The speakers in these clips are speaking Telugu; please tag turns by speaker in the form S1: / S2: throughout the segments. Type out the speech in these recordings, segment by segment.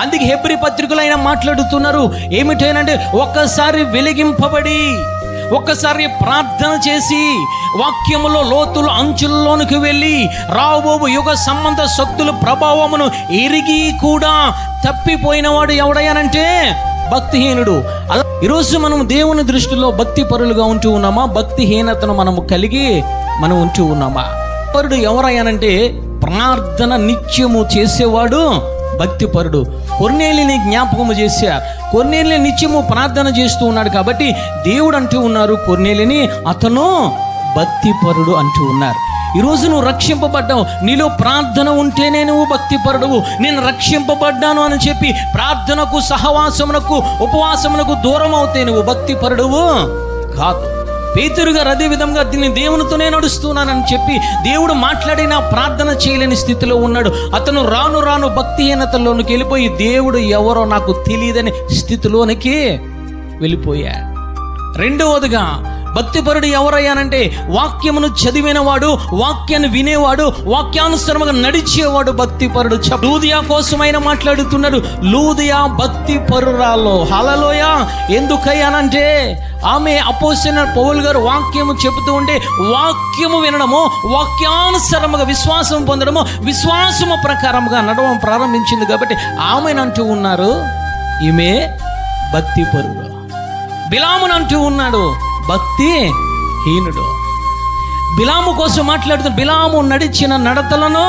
S1: అందుకే హెబ్రి పత్రికలు ఆయన మాట్లాడుతున్నారు. ఏమిటేనంటే ఒక్కసారి వెలిగింపబడి ఒక్కసారి ప్రార్థన చేసి వాక్యములో లోతుల అంచుల్లోనికి వెళ్ళి రాబోబు యుగ సంబంధ శక్తుల ప్రభావమును ఎరిగి కూడా తప్పిపోయినవాడు ఎవడయ్యానంటే భక్తిహీనుడు. అలా ఈరోజు మనం దేవుని దృష్టిలో భక్తి పరులుగా ఉంటూ ఉన్నామా? భక్తిహీనతను మనము కలిగి మనం ఉంటూ ఉన్నామా? పరుడు ఎవరయ్యానంటే ప్రార్థన నిత్యము చేసేవాడు భక్తిపరుడు. కొన్నేళ్ళని జ్ఞాపకము చేశారు కొన్నేళ్ళని నిత్యము ప్రార్థన చేస్తూ ఉన్నాడు కాబట్టి దేవుడు అంటూ ఉన్నారు కొన్నేళ్ళని అతను భక్తిపరుడు అంటూ ఉన్నారు. ఈరోజు నువ్వు రక్షింపబడ్డావు నీలో ప్రార్థన ఉంటేనే నువ్వు భక్తిపరుడువు. నేను రక్షింపబడ్డాను అని చెప్పి ప్రార్థనకు సహవాసమునకు ఉపవాసమునకు దూరం అవుతే నువ్వు భక్తిపరుడువు కాదు. పేతురు గారు అదే విధంగా దీన్ని దేవునితోనే నడుస్తున్నానని చెప్పి దేవుడు మాట్లాడినా ప్రార్థన చేయలేని స్థితిలో ఉన్నాడు. అతను రాను రాను భక్తిహీనతలోనికి వెళ్ళిపోయి దేవుడు ఎవరో నాకు తెలియదని స్థితిలోనికి వెళ్ళిపోయాడు. రెండవదిగా భక్తిపరుడు ఎవరయ్యానంటే వాక్యమును చదివినవాడు వాక్యాన్ని వినేవాడు వాక్యానుసరముగా నడిచేవాడు భక్తిపరుడు. చ- లూదియా కోసమైన మాట్లాడుతున్నాడు. లూదియా భక్తి పరురాల్లో హలలోయ ఎందుకయ్యానంటే ఆమె అపోసిన పౌల్ గారు వాక్యము చెబుతూ ఉంటే వాక్యము వినడము వాక్యానుసరముగా విశ్వాసం పొందడము విశ్వాసము ప్రకారముగా నడవడం ప్రారంభించింది కాబట్టి ఆమెనంటూ ఉన్నారు. ఈమె భక్తిపరుడు. బిలామును అంటూ ఉన్నాడు. భక్తి హీనుడు బిలాము కోసం మాట్లాడుతూ బిలాము నడిచిన నడతలను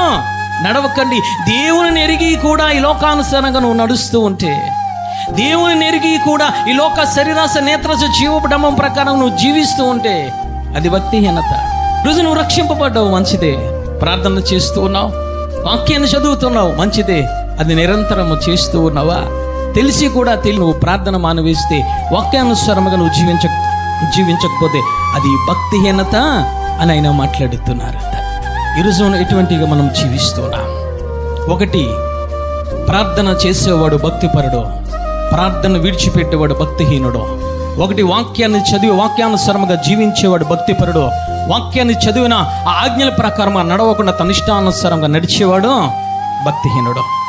S1: నడవకండి. దేవుని ఎరిగి కూడా ఈ లోకానుసారంగా నువ్వు నడుస్తూ ఉంటే దేవుని ఎరిగి కూడా ఈ లోక శరీరాస నేత్రస జీవపడమం ప్రకారం నువ్వు జీవిస్తూ ఉంటే అది భక్తిహీనత. రోజు నువ్వు రక్షింపబడ్డావు మంచిదే. ప్రార్థన చేస్తూ ఉన్నావు వాక్యాన్ని చదువుతున్నావు మంచిదే. అది నిరంతరము చేస్తూ ఉన్నావా? తెలిసి కూడా తెలి నువ్వు ప్రార్థన మానవేస్తే వాక్యానుసారముగా నువ్వు జీవించ జీవించకపోతే అది భక్తిహీనత అని ఆయన మాట్లాడుతున్నారంట. ఈరోజు ఎటువంటిగా మనం జీవిస్తున్నాం. ఒకటి ప్రార్థన చేసేవాడు భక్తిపరుడు ప్రార్థన విడిచిపెట్టేవాడు భక్తిహీనుడు. ఒకటి వాక్యాన్ని చదివి వాక్యానుసరముగా జీవించేవాడు భక్తిపరుడు. వాక్యాన్ని చదివిన ఆ ఆజ్ఞల ప్రకారం నడవకుండా తన ఇష్టానుసారంగా నడిచేవాడు భక్తిహీనుడు.